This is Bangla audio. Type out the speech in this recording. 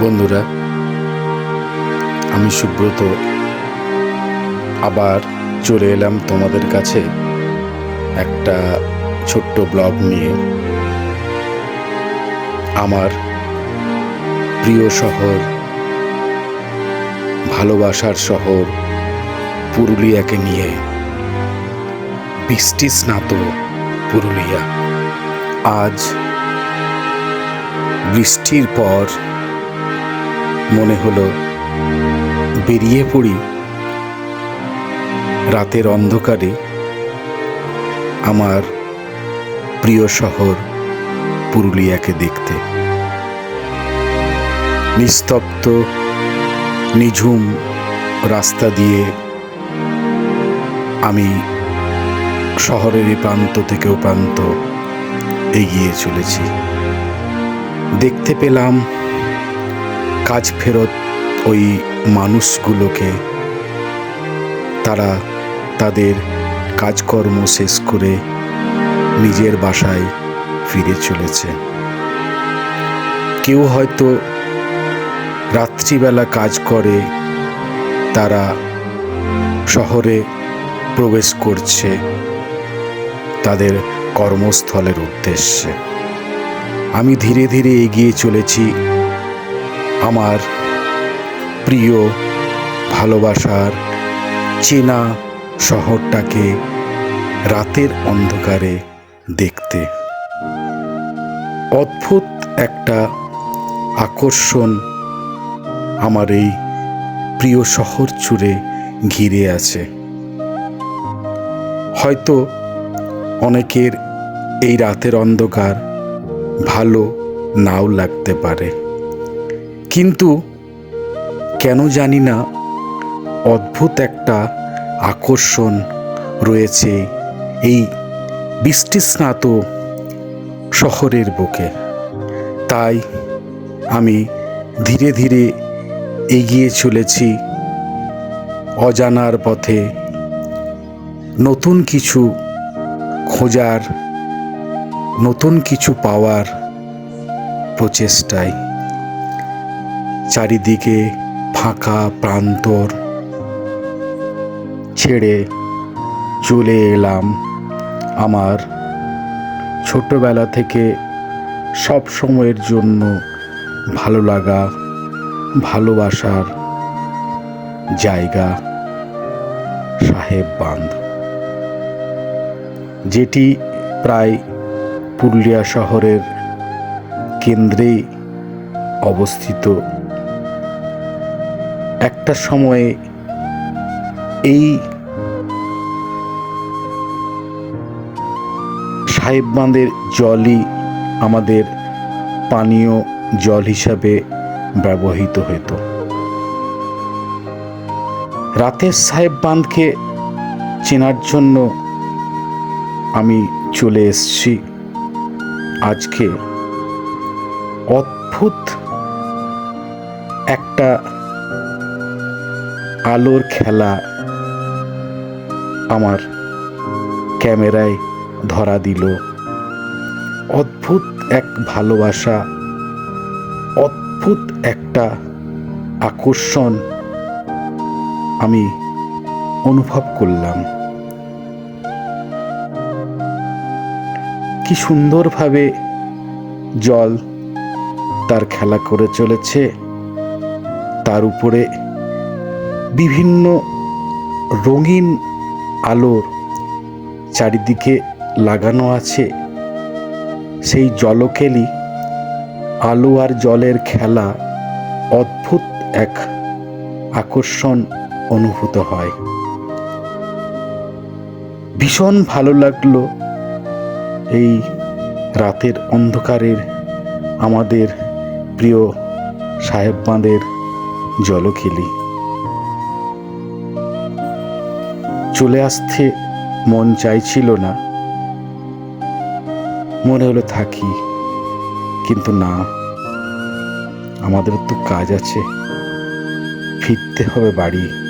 বন্ধুরা, আমি সুব্রত। আবার চলে এলাম তোমাদের কাছে একটা ছোট্ট ব্লগ নিয়ে। আমার প্রিয় শহর, ভালোবাসার শহর, পুরুলিয়াকে নিয়ে। বৃষ্টি স্নাত পুরুলিয়া। আজ বৃষ্টির পর মনে হলো, বেরিয়ে পড়ি। রাতের অন্ধকারে আমার প্রিয় শহর পুরুলিয়াকে দেখতে। নিস্তব্ধ, নিঝুম রাস্তা দিয়ে আমি শহরের প্রান্ত থেকে প্রান্ত এগিয়ে চলেছি। দেখতে পেলাম কাজ ফেরত ওই মানুষগুলোকে। তারা তাদের কাজকর্ম শেষ করে নিজের বাসায় ফিরে চলেছে। কেউ হয়তো রাত্রিবেলা কাজ করে, তারা শহরে প্রবেশ করছে তাদের কর্মস্থলের উদ্দেশ্যে। আমি ধীরে ধীরে এগিয়ে চলেছি। আমার প্রিয় ভালোবাসার চেনা শহরটাকে রাতের অন্ধকারে দেখতে। অদ্ভুত একটা আকর্ষণ আমার এই প্রিয় শহর জুড়ে ঘিরে আছে। হয়তো অনেকের এই রাতের অন্ধকার ভালো নাও লাগতে পারে। কিন্তু কেন জানি না অদ্ভুত একটা আকর্ষণ রয়েছে এই বৃষ্টিস্নাত শহরের বুকে। তাই আমি ধীরে ধীরে এগিয়ে চলেছি অজানার পথে। নতুন কিছু খোঁজার, নতুন কিছু পাওয়ার প্রচেষ্টায়। চারিদিকে ফাঁকা প্রান্তর। ছেড়ে চলে এলাম আমার ছোটবেলা থেকে সব সময়ের জন্য ভালো লাগা, ভালোবাসার জায়গা, সাহেব বাঁধ। যেটি প্রায় পুরুলিয়া শহরের কেন্দ্রেই অবস্থিত। একটা সময়ে এই সাহেব বাঁধের জলই আমাদের পানীয় জল হিসাবে ব্যবহৃত হতো রাতের সাহেব বাঁধকে চেনার জন্য আমি চলে এসছি। আজকে অদ্ভুত একটা আলোর খেলা আমার ক্যামেরায় ধরা দিল। অদ্ভুত এক ভালোবাসা, অদ্ভুত একটা আকর্ষণ আমি অনুভব করলাম। কি সুন্দরভাবে জল তার খেলা করে চলেছে, তার উপরে বিভিন্ন রঙিন আলোর চারিদিকে লাগানো আছে। সেই জলকেলি, আলো আর জলের খেলা অদ্ভুত এক আকর্ষণ অনুভূত হয়। ভীষণ ভালো লাগল এই রাতের অন্ধকারের আমাদের প্রিয় সাহেব বাঁধের জলখিলি চলে আসতে মন চাইছিল না। মনে হলো থাকি, কিন্তু না আমাদের তো কাজ আছে। ফিরতে হবে বাড়ি।